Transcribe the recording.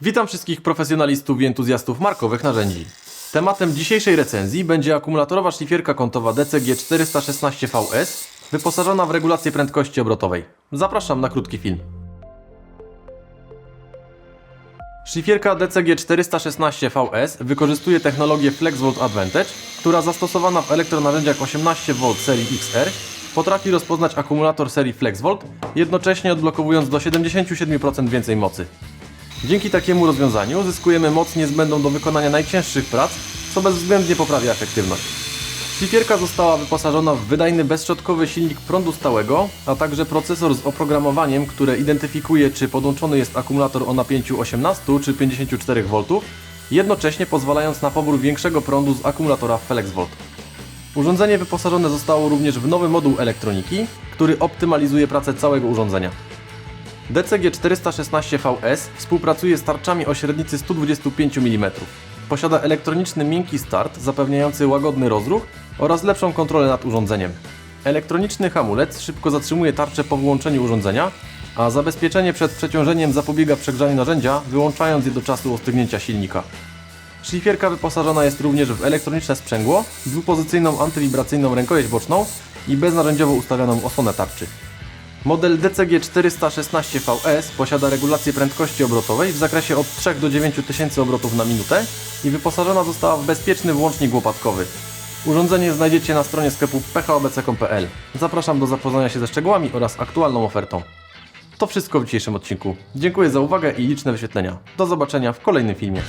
Witam wszystkich profesjonalistów i entuzjastów markowych narzędzi. Tematem dzisiejszej recenzji będzie akumulatorowa szlifierka kątowa DCG 416VS wyposażona w regulację prędkości obrotowej. Zapraszam na krótki film. Szlifierka DCG 416VS wykorzystuje technologię FlexVolt Advantage, która zastosowana w elektronarzędziach 18V serii XR potrafi rozpoznać akumulator serii FlexVolt, jednocześnie odblokowując do 77% więcej mocy. Dzięki takiemu rozwiązaniu zyskujemy moc niezbędną do wykonania najcięższych prac, co bezwzględnie poprawia efektywność. Szlifierka została wyposażona w wydajny bezszczotkowy silnik prądu stałego, a także procesor z oprogramowaniem, które identyfikuje czy podłączony jest akumulator o napięciu 18 czy 54 V, jednocześnie pozwalając na pobór większego prądu z akumulatora FlexVolt. Urządzenie wyposażone zostało również w nowy moduł elektroniki, który optymalizuje pracę całego urządzenia. DCG 416VS współpracuje z tarczami o średnicy 125 mm. Posiada elektroniczny miękki start zapewniający łagodny rozruch oraz lepszą kontrolę nad urządzeniem. Elektroniczny hamulec szybko zatrzymuje tarczę po wyłączeniu urządzenia, a zabezpieczenie przed przeciążeniem zapobiega przegrzaniu narzędzia, wyłączając je do czasu ostygnięcia silnika. Szlifierka wyposażona jest również w elektroniczne sprzęgło, dwupozycyjną antywibracyjną rękojeść boczną i beznarzędziowo ustawioną osłonę tarczy. Model DCG 416VS posiada regulację prędkości obrotowej w zakresie od 3 do 9 tysięcy obrotów na minutę i wyposażona została w bezpieczny włącznik łopatkowy. Urządzenie znajdziecie na stronie sklepu phobc.pl. Zapraszam do zapoznania się ze szczegółami oraz aktualną ofertą. To wszystko w dzisiejszym odcinku. Dziękuję za uwagę i liczne wyświetlenia. Do zobaczenia w kolejnym filmie.